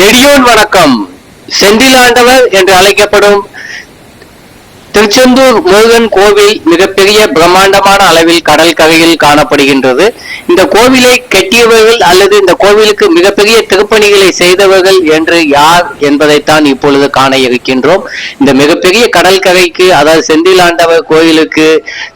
நெடியோன் வணக்கம். செந்திலாண்டவர் என்று அழைக்கப்படும் திருச்செந்தூர் முருகன் கோவில் மிகப்பெரிய பிரம்மாண்டமான அளவில் கடல் கரையில் காணப்படுகின்றது. இந்த கோவிலை கட்டியவர்கள் அல்லது இந்த கோவிலுக்கு மிகப்பெரிய திருப்பணிகளை செய்தவர்கள் என்று யார் என்பதைத்தான் இப்பொழுது காண இருக்கின்றோம். இந்த மிகப்பெரிய கடல் கரைக்கு அதாவது செந்திலாண்டவர் கோயிலுக்கு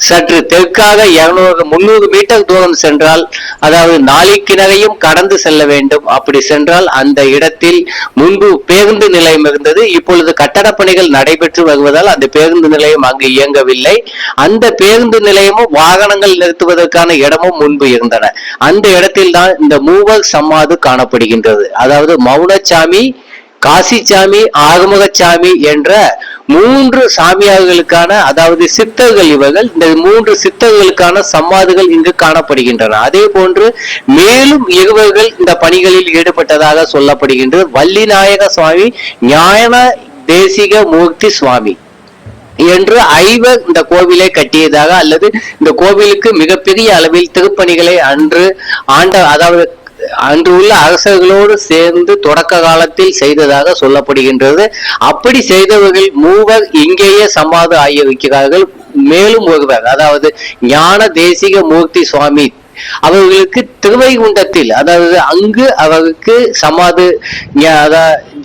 சற்று தெற்காக இருநூறு முன்னூறு மீட்டர் தூரம் சென்றால் அதாவது நாளிக்கிணறையும் கடந்து செல்ல வேண்டும். அப்படி சென்றால் அந்த இடத்தில் முன்பு பேருந்து நிலையம் இருந்தது. இப்பொழுது கட்டடப்பணிகள் நடைபெற்று வருவதால் அந்த பேருந்து நிலையம் அங்கு இயங்கவில்லை. அந்த பேருந்து நிலையமும் வாகனங்கள் நிறுத்துவதற்கான இடமும் முன்பு இருந்தன. அந்த இடத்தில் தான் இந்த மூவர் சமாது காணப்படுகின்றது. அதாவது மௌனச்சாமி காசிச்சாமி ஆறுமுகசாமி என்ற மூன்று சாமியார்களுக்கான அதாவது சித்தர்கள் இவர்கள் இந்த மூன்று சித்தர்களுக்கான சமாதுகள் இங்கு காணப்படுகின்றன. அதே போன்று மேலும் இருவர்கள் இந்த பணிகளில் ஈடுபட்டதாக சொல்லப்படுகின்றது. வள்ளிநாயக சுவாமி ஞான தேசிக மூர்த்தி சுவாமி. என்று ஐவர் இந்த கோவிலை கட்டியதாக அல்லது இந்த கோவிலுக்கு மிகப்பெரிய அளவில் திருப்பணிகளை அன்று ஆண்ட அதாவது அன்று உள்ள அரசர்களோடு சேர்ந்து தொடக்க காலத்தில் செய்ததாக சொல்லப்படுகின்றது. அப்படி செய்தவர்கள் மூவர் இங்கேயே சமாதி ஆகியிருக்கிறார்கள் மேலும் ஒருவர் அதாவது ஞான தேசிக மூர்த்தி சுவாமி அவர்களுக்கு திருவைகுண்டத்தில் அதாவது அங்கு அவருக்கு சமாதி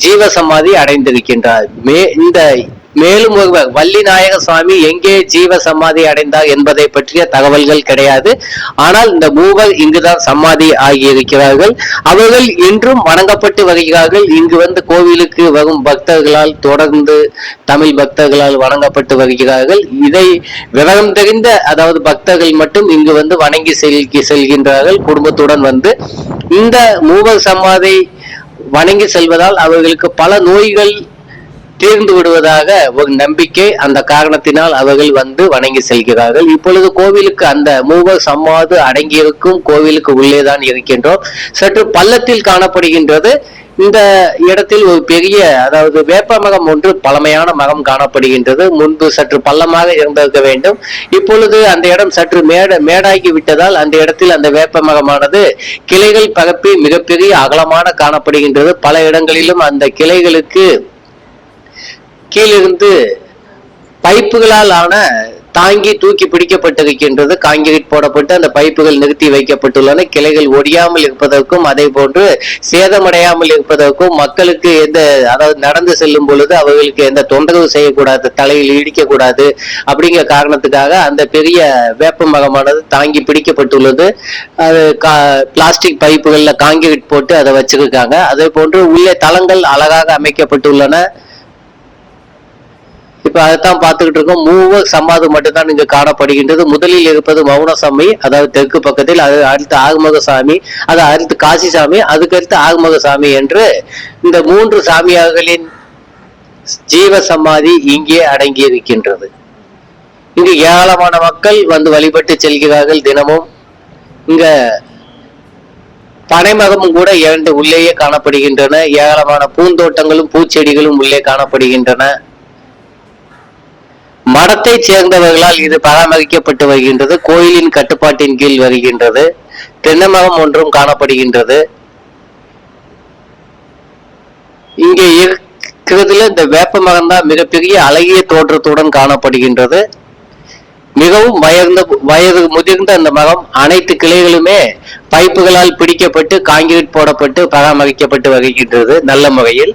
ஜீவ சமாதி அடைந்திருக்கின்றார். மே இந்த மேலும் ஒருவர் வள்ளிநாயக சுவாமி எங்கே ஜீவ சமாதி அடைந்தார் என்பதை பற்றிய தகவல்கள் கிடையாது. ஆனால் இந்த மூவர் இங்குதான் சமாதி ஆகியிருக்கிறார்கள். அவர்கள் இன்றும் வணங்கப்பட்டு வருகிறார்கள். இங்கு வந்து கோவிலுக்கு வரும் பக்தர்களால் தொடர்ந்து தமிழ் பக்தர்களால் வணங்கப்பட்டு வருகிறார்கள். இதை விவரம் தெரிந்த அதாவது பக்தர்கள் மட்டும் இங்கு வந்து வணங்கி செல்கி செல்கின்றார்கள். குடும்பத்துடன் வந்து இந்த மூவர் சமாதி வணங்கி செல்வதால் அவர்களுக்கு பல நோய்கள் தீர்ந்து விடுவதாக ஒரு நம்பிக்கை அந்த காரணத்தினால் அவர்கள் வந்து வணங்கி செல்கிறார்கள். இப்பொழுது கோவிலுக்கு அந்த மூவர் சம்மாது அடங்கியிருக்கும் கோவிலுக்கு உள்ளேதான் இருக்கின்றோம். சற்று பள்ளத்தில் காணப்படுகின்றது. இந்த இடத்தில் ஒரு பெரிய அதாவது வேப்ப மரம் ஒன்று பழமையான மரம் காணப்படுகின்றது. முன்பு சற்று பள்ளமாக இருந்திருக்க வேண்டும். இப்பொழுது அந்த இடம் சற்று மேட மேடாகி விட்டதால் அந்த இடத்தில் அந்த வேப்ப மரமானது கிளைகள் பரப்பி மிகப்பெரிய அகலமான காணப்படுகின்றது. பல இடங்களிலும் அந்த கிளைகளுக்கு கீழிருந்து பைப்புகளால் ஆன தாங்கி தூக்கி பிடிக்கப்பட்டிருக்கின்றது. காங்கிரீட் போடப்பட்டு அந்த பைப்புகள் நிறுத்தி வைக்கப்பட்டுள்ளன. கிளைகள் ஒடியாமல் இருப்பதற்கும் அதே போன்று சேதமடையாமல் இருப்பதற்கும் மக்களுக்கு எந்த அதாவது நடந்து செல்லும் பொழுது அவர்களுக்கு எந்த தொந்தரவு செய்யக்கூடாது தலையில் இடிக்கக்கூடாது அப்படிங்கிற காரணத்துக்காக அந்த பெரிய வேப்ப மரமானது தாங்கி பிடிக்கப்பட்டுள்ளது. அது கா பிளாஸ்டிக் பைப்புகளில் காங்கிரீட் போட்டு அதை வச்சிருக்காங்க. அதே போன்று உள்ளே தளங்கள் அழகாக அமைக்கப்பட்டுள்ளன. இப்ப அதைத்தான் பார்த்துக்கிட்டு இருக்கோம். மூவ சமாது மட்டும்தான் இங்கு காணப்படுகின்றது. முதலில் இருப்பது மௌனசாமி அதாவது தெற்கு பக்கத்தில் அது அடுத்து ஆறுமுகசாமி அது அடுத்து காசிசாமி அதுக்கடுத்து ஆறுமுகசாமி என்று இந்த மூன்று சாமியார்களின் ஜீவ சமாதி இங்கே அடங்கி இருக்கின்றது இங்கு ஏராளமான மக்கள் வந்து வழிபட்டு செல்கிறார்கள் தினமும். இங்க பனைமரமும் கூட இரண்டு உள்ளேயே காணப்படுகின்றன. ஏராளமான பூந்தோட்டங்களும் பூச்செடிகளும் உள்ளே காணப்படுகின்றன. மடத்தை சேர்ந்தவர்களால் இது பராமரிக்கப்பட்டு வருகின்றது. கோயிலின் கட்டுப்பாட்டின் கீழ் வருகின்றது. தென்னமரம் ஒன்றும் காணப்படுகின்றது. இங்கே இருக்கிறதுல இந்த வேப்ப மரம் தான் மிகப்பெரிய அழகிய தோற்றத்துடன் காணப்படுகின்றது. மிகவும் வயர்ந்த வயது முதிர்ந்த அந்த மரம் அனைத்து கிளைகளுமே பைப்புகளால் பிடிக்கப்பட்டு காங்கிரீட் போடப்பட்டு பராமரிக்கப்பட்டு வருகின்றது நல்ல முறையில்.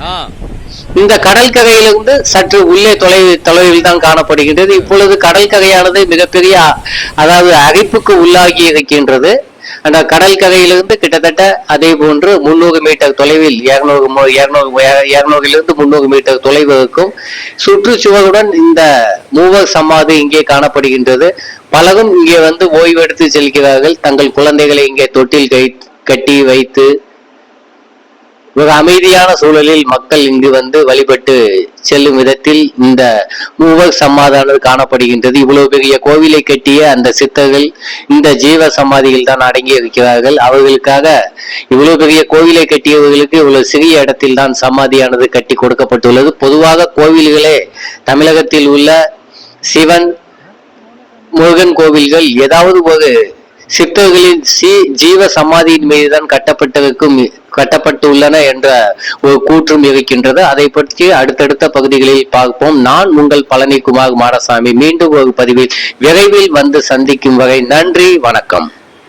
ஆ. இந்த கடற்கரையிலிருந்து சற்று உள்ளே தொலை தொலைவில் தான் காணப்படுகின்றது. இப்பொழுது கடற்கரையானது மிகப்பெரிய அதாவது அரிப்புக்கு உள்ளாகி இருக்கின்றது. அந்த கடற்கரையிலிருந்து கிட்டத்தட்ட அதே போன்று முன்னூறு மீட்டர் தொலைவில் இருநூறு இருநூறு இருநூறிலிருந்து முன்னூறு மீட்டர் தொலைவு இருக்கும். சுற்றுச்சுவருடன் இந்த மூவர் சமாதி இங்கே காணப்படுகின்றது. பலரும் இங்கே வந்து ஓய்வெடுத்து செல்கிறார்கள். தங்கள் குழந்தைகளை இங்கே தொட்டில் கை கட்டி வைத்து ஒரு அமைதியான சூழலில் மக்கள் இங்கு வந்து வழிபட்டு செல்லும் விதத்தில் இந்த மூவ சமாதானம் காணப்படுகின்றது. இவ்வளவு பெரிய கோவிலை கட்டிய அந்த சித்தர்கள் இந்த ஜீவ சமாதியில் தான் அடங்கி இருக்கிறார்கள். அவர்களுக்காக இவ்வளவு பெரிய கோவிலை கட்டியவர்களுக்கு இவ்வளவு சிறிய இடத்தில் தான் சமாதியானது கட்டி கொடுக்கப்பட்டுள்ளது. பொதுவாக கோவில்களே தமிழகத்தில் உள்ள சிவன் முருகன் கோவில்கள் ஏதாவது ஒரு சித்தர்களின் சி ஜீவ சமாதியின் மீதுதான் கட்டப்பட்டிருக்கும் கட்டப்பட்டுள்ளன என்ற ஒரு கூற்றும் இருக்கின்றது. அதை பற்றி அடுத்தடுத்த பகுதிகளில் பார்ப்போம். நான் உங்கள் பழனிக்குமார் மாரசாமி. மீண்டும் ஒரு பதிவில் விரைவில் வந்து சந்திக்கும் வகை நன்றி வணக்கம்.